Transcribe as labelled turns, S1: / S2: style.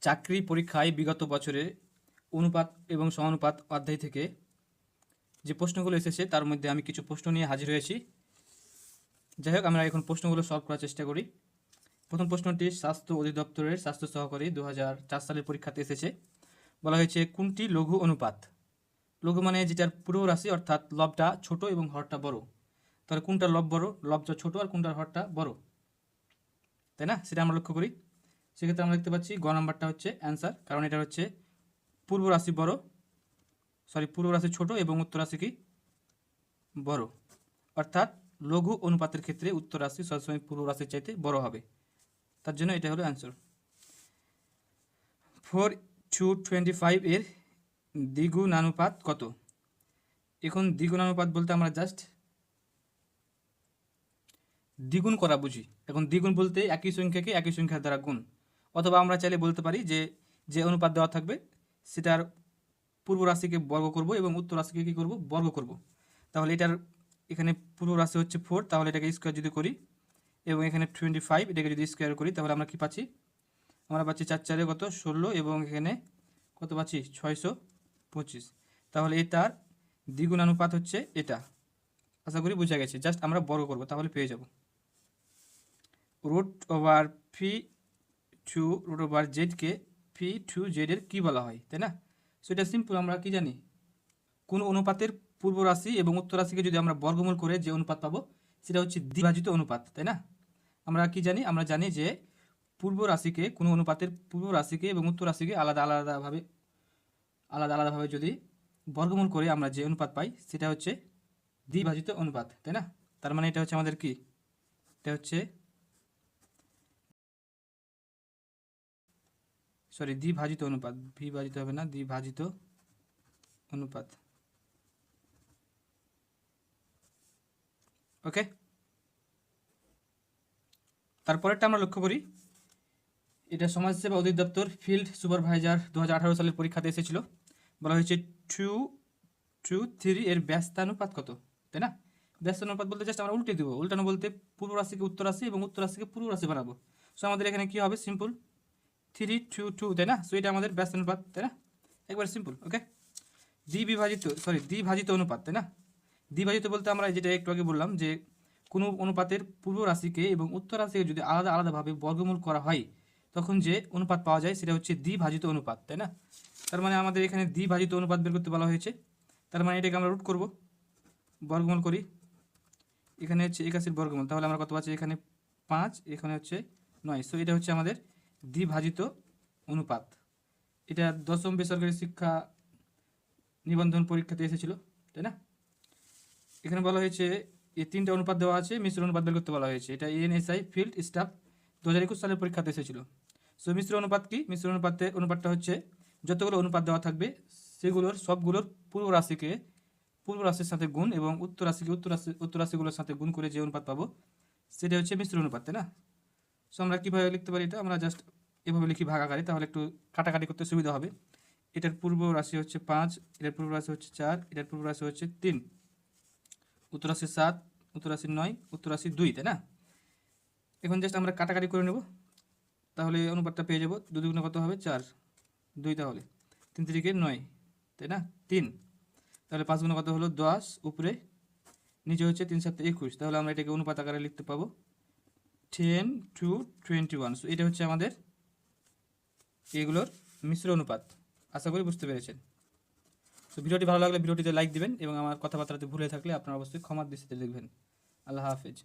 S1: চাকরি পরীক্ষায় বিগত বছরে অনুপাত এবং সমানুপাত অধ্যায় থেকে যে প্রশ্নগুলো এসেছে, তার মধ্যে আমি কিছু প্রশ্ন নিয়ে হাজির হয়েছি। যাই হোক, আমরা এখন প্রশ্নগুলো সলভ করার চেষ্টা করি। প্রথম প্রশ্নটি স্বাস্থ্য অধিদপ্তরের স্বাস্থ্য সহকারী দু চার সালের পরীক্ষাতে এসেছে। বলা হয়েছে, কোনটি লঘু অনুপাত? লঘু মানে যেটার পূর্ব রাশি অর্থাৎ লবটা ছোট এবং হরটা বড়। তাহলে কোনটা লব বড়? লবটা ছোট আর কোনটার হরটা বড়? তাই না? সেটা আমরা লক্ষ্য করি। সেক্ষেত্রে আমরা দেখতে পাচ্ছি গ নাম্বারটা হচ্ছে অ্যান্সার কারণ এটা হচ্ছে পূর্ব রাশি বড় সরি পূর্ব রাশি ছোট এবং উত্তর রাশি কি বড়। অর্থাৎ লঘু অনুপাতের ক্ষেত্রে উত্তর রাশি সবসময় পূর্ব রাশির চাইতে বড় হবে। তার জন্য এটা হলো answer four two twenty five এর দ্বিগুণানুপাত কত? এখন দ্বিগুণানুপাত বলতে আমরা জাস্ট দ্বিগুণ করা বুঝি। এখন দ্বিগুণ বলতে একই সংখ্যাকে একই সংখ্যার দ্বারা গুণ। অথবা আমরা চাইলে বলতে পারি যে যে অনুপাত দেওয়া থাকবে, সেটার পূর্ব রাশিকে বর্গ করব এবং উত্তর রাশিকে কী করব? বর্গ করব। তাহলে এটার এখানে পূর্ব রাশি হচ্ছে ফোর তাহলে এটাকে স্কোয়ার যদি করি এবং এখানে টোয়েন্টি ফাইভ এটাকে যদি স্কোয়ার করি, তাহলে আমরা কি পাচ্ছি? আমরা পাচ্ছি চার চারে কত? ষোলো এবং এখানে কত পাচ্ছি? ছয়শো পঁচিশ। তাহলে এটার দ্বিগুণানুপাত হচ্ছে এটা। আশা করি বোঝা গেছে। জাস্ট আমরা বর্গ করব, তাহলে পেয়ে যাব। Root over phi to root over জেডকে phi to জেডের কী বলা হয়, তাই না? সো এটা সিম্পল আমরা কি জানি? কোন অনুপাতের পূর্ব রাশি এবং উত্তর রাশিকে যদি আমরা বর্গমূল করে যে অনুপাত পাবো, সেটা হচ্ছে দ্বিভাজিত অনুপাত, তাই না? আমরা কি জানি? আমরা জানি যে পূর্ব রাশিকে কোনো অনুপাতের পূর্ব রাশিকে এবং উত্তর রাশিকে আলাদা আলাদাভাবে আলাদা আলাদাভাবে যদি বর্গমূল করে আমরা যে অনুপাত পাই, সেটা হচ্ছে দ্বিভাজিত অনুপাত, তাই না? তার মানে এটা হচ্ছে আমাদের কি? এটা হচ্ছে সরি, দ্বিভাজিত অনুপাত। বিভাজিত হবে না, দ্বিভাজিত অনুপাত। ওকে? তারপরেরটা আমরা লক্ষ্য করি। এটা সমাজসেবা অধিদপ্তর, ফিল্ড সুপারভাইজার দু হাজার আঠারো সালের পরীক্ষাতে এসেছিল। বলা হয়েছে টু টু থ্রি এর ব্যস্তানুপাত কত? তাই না? ব্যস্তানুপাত বলতে জাস্ট আমরা উল্টে দেবো। উল্টানো বলতে পূর্ব রাশিকে উত্তর রাশি এবং উত্তর রাশিকে পূর্ব রাশি বানাবো। সো আমাদের এখানে কি হবে? সিম্পল থ্রি টু টু তাই না? সো এটা আমাদের ব্যস্তানুপাত তাই না? একবার সিম্পল ওকে দ্বিবিভাজিত সরি দ্বিভাজিত অনুপাত, তাই না? দ্বিভাজিত বলতে আমরা যেটা একটু আগে বললাম যে, কোনো অনুপাতের পূর্ব রাশিকে এবং উত্তর রাশিকে যদি আলাদা আলাদাভাবে বর্গমূল করা হয়, তখন যে অনুপাত পাওয়া যায় সেটা হচ্ছে দ্বিভাজিত অনুপাত, তাই না? তার মানে আমাদের এখানে দ্বিভাজিত অনুপাত বের করতে বলা হয়েছে। তার মানে এটাকে আমরা রুট করব, বর্গমূল করি। এখানে হচ্ছে একাশির বর্গমূল, তাহলে আমরা কত পাচ্ছি? এখানে পাঁচ, এখানে হচ্ছে নয়। সো এটা হচ্ছে আমাদের দ্বিভাজিত অনুপাত। এটা দশম বেসরকারি শিক্ষা নিবন্ধন পরীক্ষাতে এসেছিল, তাই না? এখানে বলা হয়েছে এই তিনটা অনুপাত দেওয়া আছে, মিশ্র অনুপাত বের করতে বলা হয়েছে। এটা এনএসআই ফিল্ড স্টাফ দু হাজার একুশ সালের পরীক্ষাতে এসেছিল। সো মিশ্র অনুপাত কি? মিশ্র অনুপাতে, অনুপাতটা হচ্ছে, যতগুলো অনুপাত দেওয়া থাকবে, সেগুলোর সবগুলোর পূর্ব রাশিকে পূর্ব রাশির সাথে গুণ এবং উত্তর রাশিকে উত্তর রাশি উত্তর রাশিগুলোর সাথে গুণ করে যে অনুপাত পাবো, সেটা হচ্ছে মিশ্র অনুপাত, তাই না? সো আমরা কীভাবে লিখতে পারি এটা? আমরা জাস্ট এভাবে লিখি ভাগাকারে তাহলে একটু কাটাকাটি করতে সুবিধা হবে। এটার পূর্ব রাশি হচ্ছে পাঁচ, এটার পূর্ব রাশি হচ্ছে চার, এটার পূর্ব রাশি হচ্ছে তিন। উত্তর রাশি সাত, উত্তর রাশি নয়, উত্তর রাশি দুই, তাই না? এখন জাস্ট আমরা কাটাকাটি করে নেব। তাহলে অনুপাতটা পেয়ে যাব দু দুগুণে কত হবে? চার। দুই তাহলে। তিন তিরিকে নয়, তাই না? তিন। তাহলে পাঁচ গুণে কত হলো? দশ। উপরে। নিচে হচ্ছে তিন সাত একুশ। তাহলে আমরা এটাকে অনুপাত আকারে লিখতে পাবো। Ten to twenty one so এটা হচ্ছে আমাদের এগুলোর মিশ্র অনুপাত। আশা করি বুঝতে পেরেছেন। তো ভিডিওটি ভালো লাগলে ভিডিওটিতে লাইক দিবেন এবং আমার কথাবার্তাতে ভুলে থাকলে আপনারা অবশ্যই ক্ষমার দৃষ্টিতে দেখবেন। আল্লাহ হাফেজ।